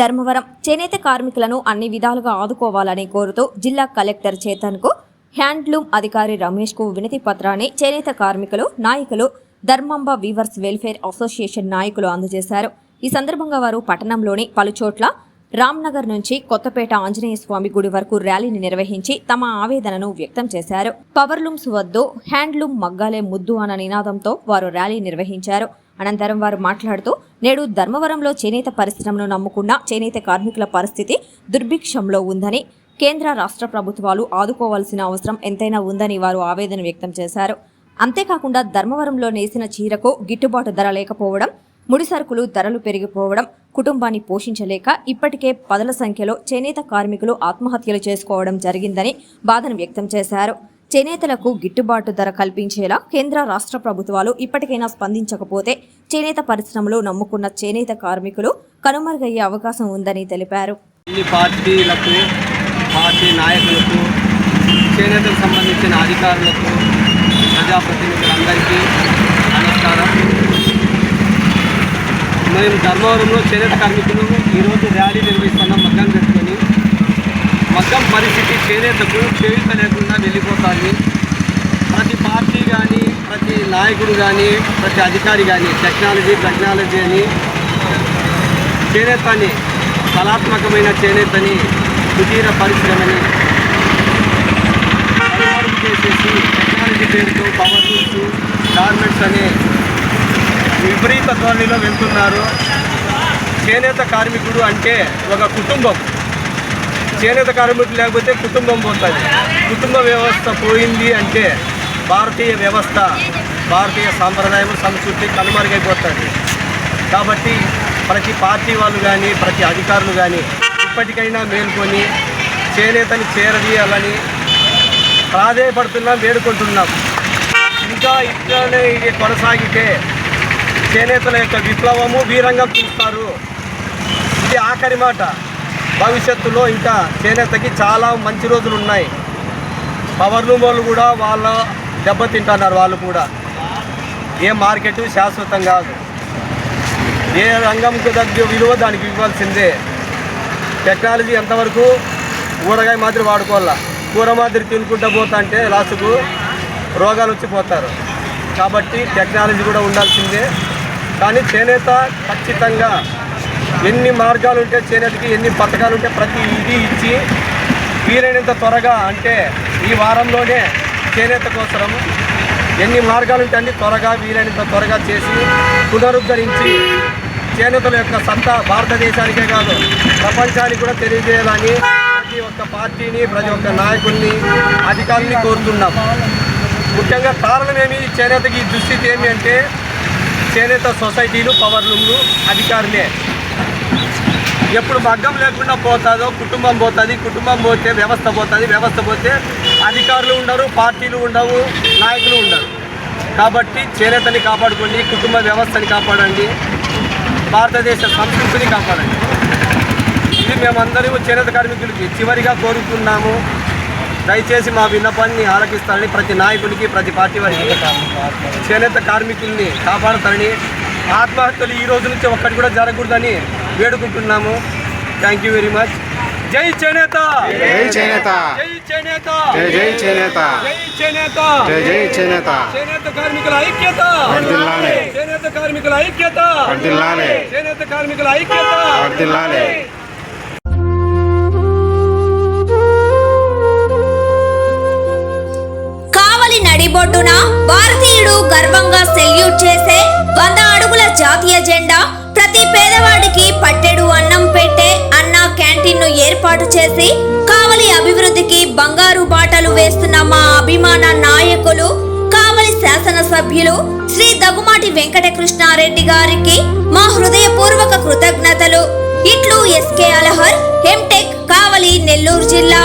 ధర్మవరం చేనేత కార్మికులను అన్ని విధాలుగా ఆదుకోవాలని కోరుతూ జిల్లా కలెక్టర్ చేతన్కు హ్యాండ్లూమ్ అధికారి రమేష్కు వినతి పత్రాన్ని చేనేత కార్మికులు నాయకులు ధర్మాంబ వీవర్స్ వెల్ఫేర్ అసోసియేషన్ నాయకులు అందజేశారు. ఈ సందర్భంగా వారు పట్టణంలోని పలుచోట్ల రామ్నగర్ నుంచి కొత్తపేట ఆంజనేయ స్వామి గుడి వరకు ర్యాలీని నిర్వహించి తమ ఆవేదనను వ్యక్తం చేశారు. పవర్లూమ్స్ వద్దు హ్యాండ్లూమ్ మగ్గాలే ముద్దు అన్న నినాదంతో వారు ర్యాలీ నిర్వహించారు. అనంతరం వారు మాట్లాడుతూ నేడు ధర్మవరంలో చేనేత పరిశ్రమను నమ్ముకున్న చేనేత కార్మికుల పరిస్థితి దుర్భిక్షంలో ఉందని కేంద్ర రాష్ట్ర ప్రభుత్వాలు ఆదుకోవాల్సిన అవసరం ఎంతైనా ఉందని వారు ఆవేదన వ్యక్తం చేశారు. అంతేకాకుండా ధర్మవరంలో నేసిన చీరకు గిట్టుబాటు ధర లేకపోవడం ముడి సరుకులు ధరలు పెరిగిపోవడం కుటుంబాన్ని పోషించలేక ఇప్పటికే పదల సంఖ్యలో చేనేత కార్మికులు ఆత్మహత్యలు చేసుకోవడం జరిగిందని బాధను వ్యక్తం చేశారు. చేనేతలకు గిట్టుబాటు ధర కల్పించేలా కేంద్ర రాష్ట్ర ప్రభుత్వాలు ఇప్పటికైనా స్పందించకపోతే చేనేత పరిశ్రమలు నమ్ముకున్న చేనేత కార్మికులు కనుమరుగయ్యే అవకాశం ఉందని తెలిపారు. అన్ని పార్టీలకు పార్టీ నాయకులకు చేనేతకు సంబంధించిన అధికారులకు ప్రజాప్రతినిధులందరికీ నమస్కారం. మేము ధర్మవరంలో చేనేత కార్మికులు ఈరోజు ర్యాలీ నిర్వహిస్తున్నాం మగ్గం పెట్టుకొని. మొత్తం పరిస్థితి చేనేతకు చేయుత లేకుండా వెళ్ళిపోతుంది ప్రతి పార్టీ కానీ ప్రతి నాయకుడు కానీ ప్రతి అధికారి కానీ టెక్నాలజీ టెక్నాలజీ అని చేనేతని కళాత్మకమైన చేనేతని కుటీర పరిశ్రమని చేసేసి టెక్నాలజీ పేరుతో పవర్ టూల్స్ గార్మెంట్స్ అనే విపరీత ధోరణిలో వెళ్తున్నారు. చేనేత కార్మికుడు అంటే ఒక కుటుంబం. చేనేత కార్మికులు లేకపోతే కుటుంబం పోతుంది. కుటుంబ వ్యవస్థ పోయింది అంటే భారతీయ వ్యవస్థ భారతీయ సాంప్రదాయం సంస్కృతి కనుమరుగైపోతుంది. కాబట్టి ప్రతి పార్టీ వాళ్ళు కానీ ప్రతి అధికారులు కానీ ఇప్పటికైనా మేల్కొని చేనేతని చేరదీయాలని ప్రాధేయపడుతున్నాం వేడుకుంటున్నాం. ఇంకా ఇట్లానే ఇది కొనసాగితే చేనేతల యొక్క విప్లవము వీరంగం చూస్తారు. ఇది ఆఖరి మాట. భవిష్యత్తులో ఇంకా చేనేతకి చాలా మంచి రోజులు ఉన్నాయి. పవర్ వాళ్ళు కూడా వాళ్ళ దెబ్బతింటున్నారు వాళ్ళు కూడా. ఏ మార్కెట్ శాశ్వతం కాదు. ఏ రంగంకు తగ్గ విలువ దానికి ఇవ్వాల్సిందే. టెక్నాలజీ ఎంతవరకు ఊరగాయ మాదిరి వాడుకోవాలా? కూర మాదిరి తినుకుంటూ పోతా అంటే లాస్ట్కు రోగాలు వచ్చిపోతారు కాబట్టి టెక్నాలజీ కూడా ఉండాల్సిందే. కానీ చేనేత ఖచ్చితంగా ఎన్ని మార్గాలు ఉంటే చేనేతకి ఎన్ని పథకాలు ఉంటే ప్రతి ఇది ఇచ్చి వీలైనంత త్వరగా అంటే ఈ వారంలోనే చేనేత కోసరం ఎన్ని మార్గాలు ఉంటే అన్ని త్వరగా వీలైనంత త్వరగా చేసి పునరుద్ధరించి చేనేతల యొక్క సత్తా భారతదేశానికే కాదు ప్రపంచానికి కూడా తెలియజేయాలని ప్రతి ఒక్క పార్టీని ప్రతి ఒక్క నాయకుల్ని అధికారుల్ని కోరుతున్నాం. ముఖ్యంగా కారణమేమి చేనేతకి దుస్థితి ఏమి అంటే చేనేత సొసైటీలు పవర్లూమ్లు అధికారులే. ఎప్పుడు మగ్గం లేకుండా పోతుందో కుటుంబం పోతుంది కుటుంబం పోతే వ్యవస్థ పోతుంది వ్యవస్థ పోతే అధికారులు ఉండరు పార్టీలు ఉండవు నాయకులు ఉండరు. కాబట్టి చేనేతని కాపాడుకోండి కుటుంబ వ్యవస్థని కాపాడండి భారతదేశ సంస్కృతిని కాపాడండి. ఇది మేమందరూ చేనేత కార్మికులకి చివరిగా కోరుతున్నాము. దయచేసి మా విన్నపాన్ని ఆలకిస్తారని ప్రతి నాయకుడికి ప్రతి పార్టీ వారికి చేనేత కార్మికుల్ని కాపాడతారని ఆత్మహత్యలు ఈ రోజు నుంచి ఒక్కటి కూడా జరగకూడదని వేడుకుంటున్నాము. థ్యాంక్ యూ వెరీ మచ్ జై చేనేత! జై చేనేత! జై చేనేత! జై జై చేనేత! జై చేనేత! జై జై చేనేత! చేనేత కార్మికుల ఐక్యత! వర్ధిల్లాలి. చేనేత కార్మికుల ఐక్యత! వర్ధిల్లాలి. చేనేత కార్మికుల ఐక్యత! వర్ధిల్లాలి. కావలి నడిబొడ్డున భారతీయుడు గర్వంగా సెల్యూట్ చేసే వంద అడుగుల జాతీయ జెండా ప్రతి పేదవాడికి పట్టెడు అన్నం పెట్టే అన్న క్యాంటీన్ను ఏర్పాటు చేసి కావలి అభివృద్ధికి బంగారు బాటలు వేస్తున్న మా అభిమాన నాయకులు కావలి శాసనసభ్యులు శ్రీ దగ్గుమాటి వెంకట కృష్ణారెడ్డి గారికి మా హృదయపూర్వక కృతజ్ఞతలు. ఇట్లు ఎస్కే అలహర్ ఎంటెక్ కావలి నెల్లూరు జిల్లా.